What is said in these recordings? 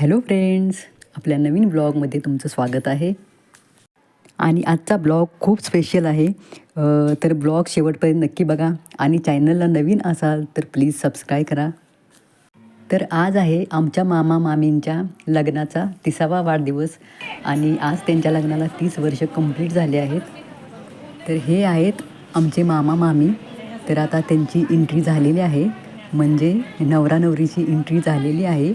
Hello friends आपल्या नवीन ब्लॉगमध्ये तुमचं स्वागत आहे. आणि आजचा ब्लॉग खूप स्पेशल आहे. तर ब्लॉग शेवटपर्यंत नक्की बघा. आणि चॅनलला नवीन असाल तर प्लीज सबस्क्राईब करा. तर आज आहे आमच्या मामा मामींच्या लग्नाचा तिसावा वाढदिवस. आणि आज त्यांच्या लग्नाला तीस वर्ष कंप्लीट झाले आहेत. तर हे आहेत आमचे मामा मामी. तर आता त्यांची एंट्री झालेली आहे. म्हणजे नवरा नवरीची एंट्री झालेली आहे.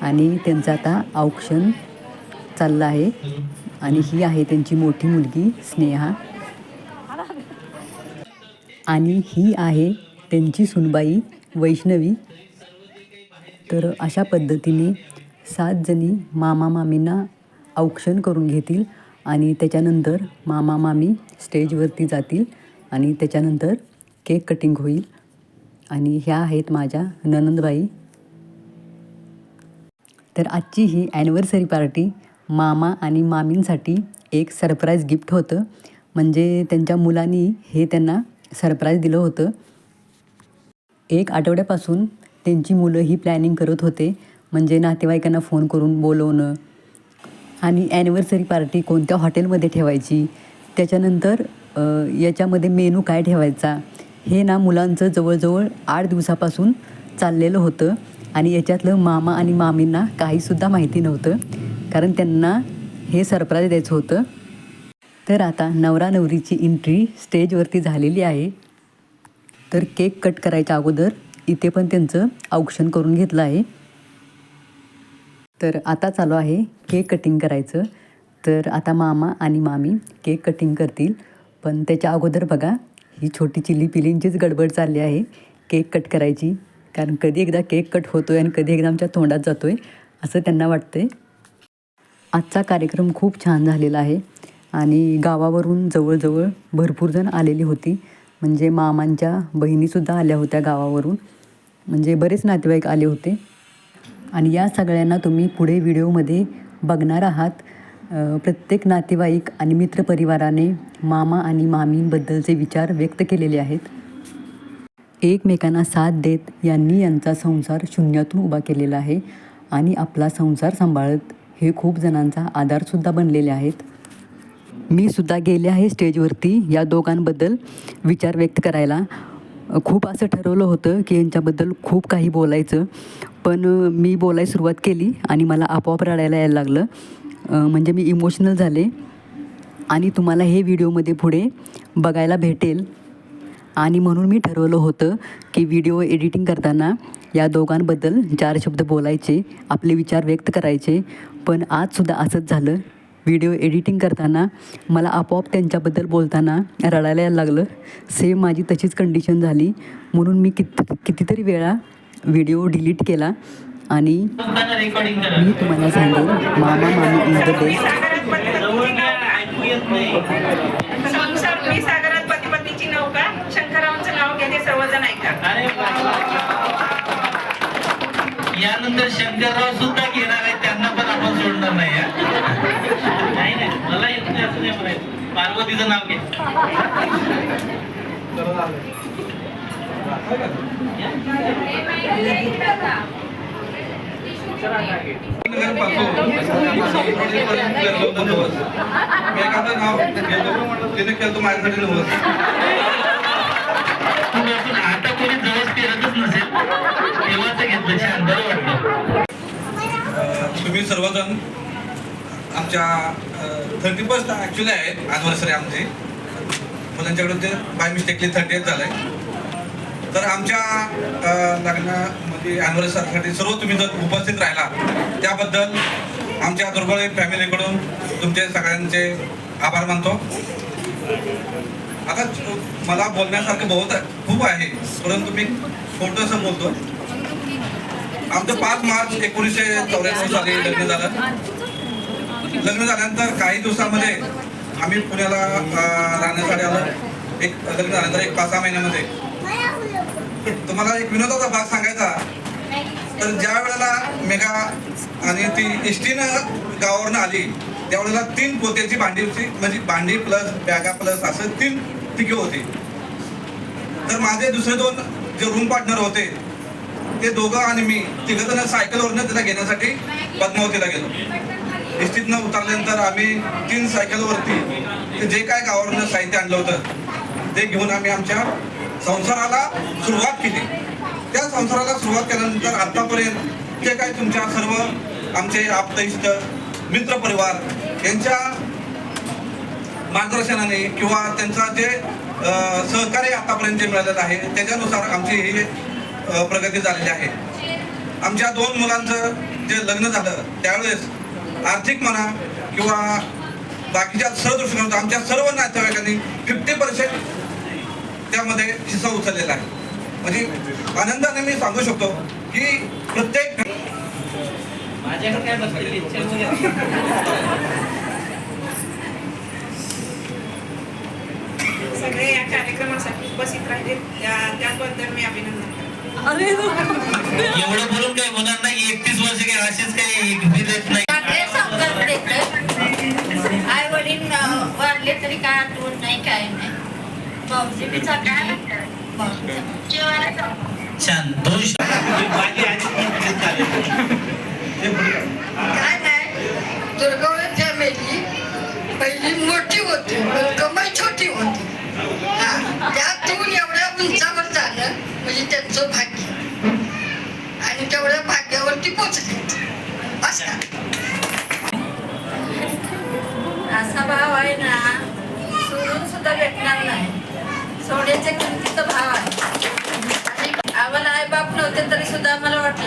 आणि त्यांचं आता औक्षण चाललं आहे. आणि ही आहे त्यांची मोठी मुलगी स्नेहा. आणि ही आहे त्यांची सुनबाई वैष्णवी. तर अशा पद्धतीने सात जणी मामा मामींना औक्षण करून घेतील आणि त्याच्यानंतर मामा मामी स्टेजवरती जातील आणि त्याच्यानंतर केक कटिंग होईल. आणि ह्या आहेत माझ्या ननंदबाई तर आजची ही ॲनिव्हर्सरी पार्टी मामा आणि मामींसाठी एक सरप्राईज गिफ्ट होतं. म्हणजे त्यांच्या मुलांनी हे त्यांना सरप्राईज दिलं होतं. एक आठवड्यापासून त्यांची मुलं ही प्लॅनिंग करत होते. म्हणजे नातेवाईकांना फोन करून बोलवणं. आणि ॲनिव्हर्सरी पार्टी कोणत्या हॉटेलमध्ये ठेवायची? त्याच्यानंतर याच्यामध्ये मेनू काय ठेवायचा? हे ना मुलांचं जवळजवळ आठ दिवसापासून चाललेलं होतं. आणि याच्यातलं मामा आणि मामींना काहीसुद्धा माहिती नव्हतं. कारण त्यांना हे सरप्राईज द्यायचं होतं. तर आता नवरा नवरीची एंट्री स्टेजवरती झालेली आहे. तर केक कट करायच्या अगोदर इथे पण त्यांचं औक्षण करून घेतलं आहे. तर आता चालू आहे केक कटिंग करायचं. तर आता मामा आणि मामी केक कटिंग करतील. पण त्याच्या अगोदर बघा ही छोटी चिली पिलींचीच गडबड चालली आहे. केक कट करायची. कारण कधी एकदा केक कट होतो आहे आणि कधी एकदा आमच्या तोंडात जातो आहे असं त्यांना वाटतंय. आजचा कार्यक्रम खूप छान झालेला आहे आणि गावावरून जवळजवळ भरपूर जण आलेली होती. म्हणजे मामांच्या बहिणीसुद्धा आल्या होत्या गावावरून. म्हणजे बरेच नातेवाईक आले होते. आणि या सगळ्यांना तुम्ही पुढे व्हिडिओमध्ये बघणार आहात. प्रत्येक नातेवाईक आणि मित्रपरिवाराने मामा आणि मामींबद्दलचे विचार व्यक्त केलेले आहेत. एकमेकांना साथ देत यांनी यांचा संसार शून्यातून उभा केलेला आहे आणि आपला संसार सांभाळत हे खूप जणांचा आधारसुद्धा बनलेले आहेत. मी सुद्धा गेले आहे स्टेजवरती या दोघांबद्दल विचार व्यक्त करायला खूप असं ठरवलं होतं की यांच्याबद्दल खूप काही बोलायचं. पण मी बोलायला सुरुवात केली आणि मला आपोआप रडायला यायला लागलं. म्हणजे मी इमोशनल झाले. आणि तुम्हाला हे व्हिडिओमध्ये पुढे बघायला भेटेल. आणि म्हणून मी ठरवलं होतं की व्हिडिओ एडिटिंग करताना या दोघांबद्दल चार शब्द बोलायचे आपले विचार व्यक्त करायचे. पण आजसुद्धा असंच झालं. व्हिडिओ एडिटिंग करताना मला आपोआप त्यांच्याबद्दल बोलताना रडायला यायला लागलं. सेम माझी तशीच कंडिशन झाली. म्हणून मी कित कितीतरी वेळा व्हिडिओ डिलीट केला आणि मी तुम्हाला सांगेन मामा मामी इज द बेस्ट सर्वजण ऐका. अरे यानंतर शंकरराव सुद्धा घेणार आहेत त्यांना पण आपण सोडणार नाही हा. नाही नाही मला येत नाही असं नाही म्हणायचं पार्वतीचं नाव घे एखादं नाव घेतो तिने केलं माझ्यासाठी नव्हतं. तुम्ही सर्वजण आमच्या थर्टी फर्स्ट ॲक्च्युली आहे ॲनिव्हर्सरी आमची. मुलांच्याकडे ते बाय मिस्टेकली थर्टी एथ झालं आहे तर आमच्या लग्नामध्ये ॲनिव्हर्सरीसाठी सर्व तुम्ही जर उपस्थित राहिला त्याबद्दल आमच्या दुर्बळ फॅमिलीकडून तुमचे सगळ्यांचे आभार मानतो. आता मला बोलण्यासारखं बहुत खूप आहे परंतु मी छोटंसं बोलतो आमचं पाच मार्च एकोणीसशे चौऱ्याण्णव साली लग्न झालं. लग्न झाल्यानंतर काही दिवसामध्ये आम्ही पुण्याला राहण्यासाठी आलो. एक लग्न झाल्यानंतर एक पाच सहा महिन्यामध्ये. तुम्हाला एक विनोदाचा भाग सांगायचा. तर ज्या वेळेला मेघा आणि ती एस टीनं गावावरनं आली त्यावेळेला तीन पोत्याची भांडी होती. म्हणजे भांडी प्लस बॅगा प्लस असं तीन तिके होती. तर माझे दुसरे दोन जे रूम पार्टनर होते ते दोघं आणि मी तिघजण सायकलवरनं तिला घेण्यासाठी पद्मावतीला गेलो. इस्तीतनं उतरल्यानंतर आम्ही तीन सायकलवरती ते जे काय गावावरनं साहित्य आणलं होतं ते घेऊन आम्ही आमच्या संसाराला सुरुवात केली. त्या संसाराला सुरुवात केल्यानंतर आतापर्यंत जे काय तुमच्या सर्व आमचे आप्तइष्ट मित्र परिवार यांच्या मार्गदर्शनाने किंवा त्यांचा जे सहकार्य आतापर्यंत जे मिळालेलं आहे त्याच्यानुसार आमची ही प्रगती झालेली आहे. आमच्या दोन मुलांचं जे लग्न झालं त्यावेळेस आर्थिक म्हणा किंवा बाकीच्या सर्व आमच्या सर्व नातेवाईकांनी फिफ्टी पर्सेंट त्यामध्ये हिस्सा उचललेला आहे. म्हणजे आनंदाने मी सांगू शकतो की प्रत्येक सगळे या कार्यक्रमासाठी उपस्थित राहिले. त्या- त्याबद्दल मी अभिनंदन करते एवढं बोलून काय होणार नाही एकतीस वर्ष काय असेच काही विदेत नाही. आई वडील वाढले तरी काय आठवण नाही काय नाही. भाऊजी बी चांगले छान. दोन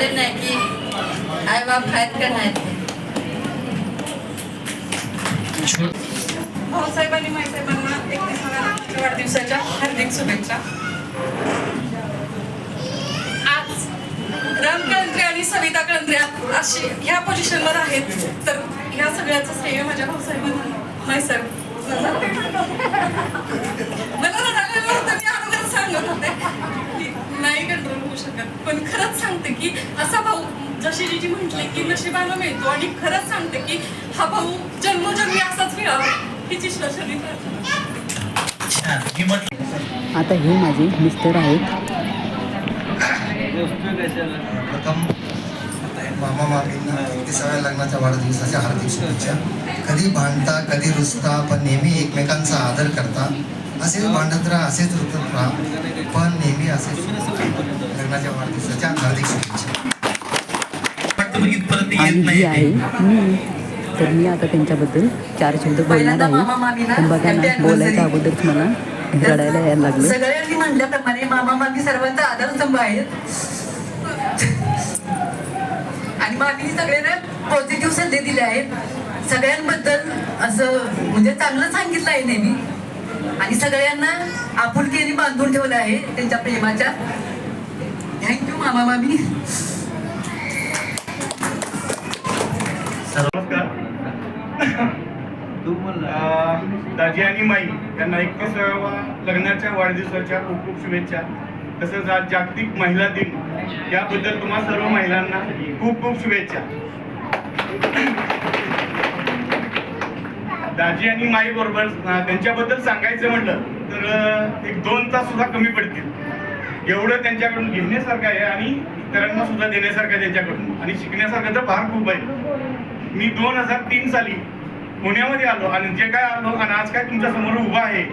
आम्हाला नाही की आई बाप आहेत का नाहीत भाऊसाहेबांनी माईसाहेबांना एकतीस वाढदिवसाच्या हार्दिक शुभेच्छा. आज राम कळंत्रे आणि सविता कळंत्रे अशी ह्या पोझिशनवर आहेत. तर ह्या सगळ्याचं श्रेय माझ्या भाऊसाहेबांना माईसाहेब मला सांगत. होते की नाही कंट्रोल होऊ शकत. पण खरंच सांगते की असा भाऊ जशी जी म्हटले की नशिबाला मिळतो आणि खरंच सांगते की हा भाऊ जन्मोजन्मी असाच मिळावा हिची म्हटलं आता हे माझे मिस्टर आहेत. प्रथम मामा मामींना तिसाव्या लग्नाच्या वाढदिवसाच्या हार्दिक शुभेच्छा. कधी भांडता कधी रुसता पण नेहमी एकमेकांचा आदर करता. असेच भांडत राहा असेच रुतत राहा पण नेहमी असेच लग्नाच्या वाढदिवसाच्या हार्दिक शुभेच्छा. तर मी आता त्यांच्याबद्दल चार शब्द बोलणार आहे. पण बघा ना बोलायच्या अगोदरच मला रडायला यायला लागलं. सगळ्यांनी म्हटल्याप्रमाणे मामा मामी सर्वांचा आधारस्तंभ आहेत आणि मामी सगळ्यांना पॉझिटिव्ह सल्ले दिले आहेत. सगळ्यांबद्दल असं म्हणजे चांगलं सांगितलं आहे नेहमी. आणि सगळ्यांना आपुलकीने बांधून ठेवलं आहे त्यांच्या प्रेमाच्या. थँक्यू मामा मामी. दाजी आणि माई यांना एकतीसाव्या लग्नाच्या वाढदिवसाच्या खूप खूप शुभेच्छा. तसंच आज जागतिक महिला दिन. याबद्दल तुम्हा सर्व महिलांना खूप खूप शुभेच्छा. दाजी आणि माई बरोबर त्यांच्याबद्दल सांगायचं म्हटलं तर एक दोन तास सुद्धा कमी पडतील. एवढं त्यांच्याकडून घेण्यासारखं आहे आणि इतरांना सुद्धा देण्यासारखं आहे त्यांच्याकडून. आणि शिकण्यासारखं तर फार खूप आहे. मी दोन हजार तीन साली पुण्यामध्ये आलो आणि जे काय आलो आणि आज काय तुमच्यासमोर उभा आहे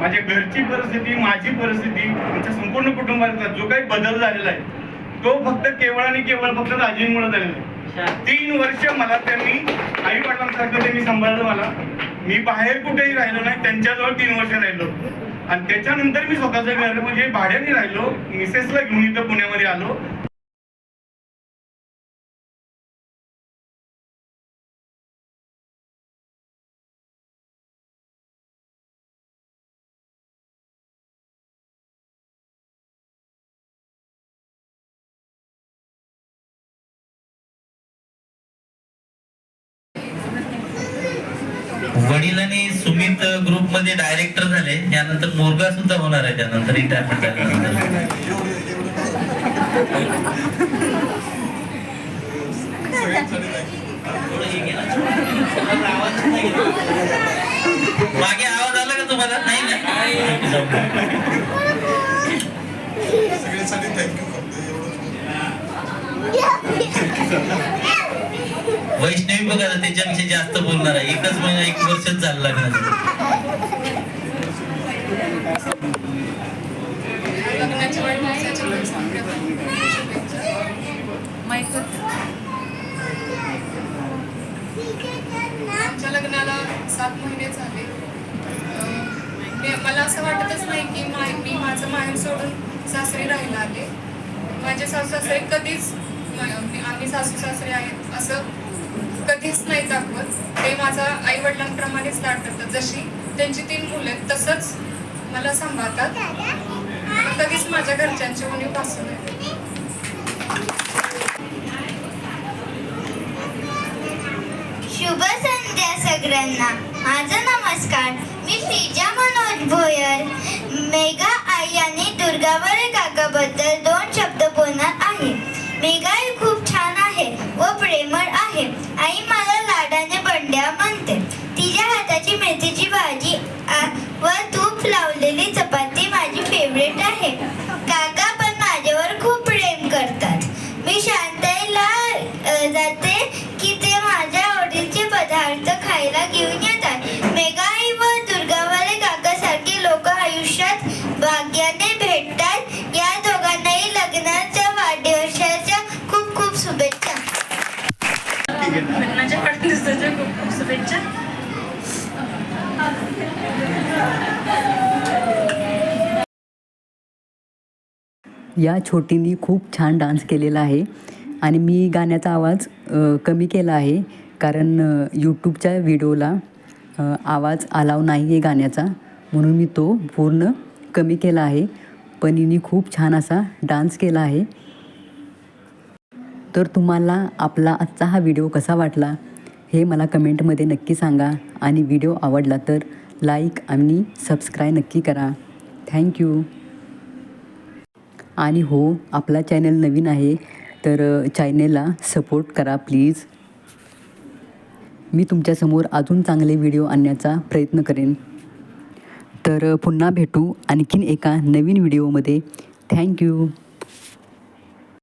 माझ्या घरची परिस्थिती माझी परिस्थिती आमच्या संपूर्ण कुटुंबाचा जो काही बदल झालेला आहे तो फक्त केवळ आणि केवळ फक्त दाजींमुळे झालेला आहे. तीन वर्ष मला त्यांनी आई वडिलांसारखं त्यांनी सांभाळलं मला. मी बाहेर कुठेही राहिलो नाही त्यांच्याजवळ तीन वर्ष राहिलो. आणि त्याच्यानंतर मी स्वतःचं घर म्हणजे भाड्याने राहिलो मिसेसला घेऊन इथं पुण्यामध्ये आलो. वडील आणि सुमित ग्रुपमध्ये डायरेक्टर झाले. त्यानंतर मोरगा सुद्धा होणार आहे त्यानंतर रिटायरमेंट झाल्यानंतर. मागे आवाज आला का तुम्हाला? नाही ना सगळ्यांसाठी थँक्यू फक्त एवढं वैष्णवी बघा ना त्याच्यापेक्षा जास्त बोलणार आहे. एकच महिना एक वर्षच झालं लग्नाचं आमच्या लग्नाला सात महिने झाले. मला असं वाटतच नाही की माय मी माझं माहेर सोडून सासरी राहायला आले. माझे सासू सासरे कधीच आम्ही सासू सासरे आहेत. असं कधीच नाही दाखवत. ते माझा आई वडिलांप्रमाणेच लाड करतात. जशी त्यांची तीन मुलं आहेत तसंच मला सांभाळतात. कधीच माझ्या घरच्यांची उणीव भासू नये. शुभ संध्या सगळ्यांना. माझा नमस्कार. मी श्रीजा मनोज भोयर. मेघा आई या छोटीने खूप छान डान्स केलेला आहे. आणि मी गाण्याचा आवाज कमी केला आहे. कारण यूट्यूबच्या व्हिडिओला आवाज आलाव नाही आहे गाण्याचा. म्हणून मी तो पूर्ण कमी केला आहे. पण हिने खूप छान असा डान्स केला आहे. तर तुम्हाला आपला आजचा हा व्हिडिओ कसा वाटला हे मला कमेंटमध्ये नक्की सांगा. आणि व्हिडिओ आवडला तर लाईक आणि सबस्क्राईब नक्की करा. थँक्यू. आणि हो आपला चॅनल नवीन आहे तर चॅनेलला सपोर्ट करा प्लीज मी तुमच्यासमोर अजून चांगले व्हिडिओ आणण्याचा प्रयत्न करेन. तर पुन्हा भेटू आणखीन एका नवीन व्हिडिओमध्ये थँक्यू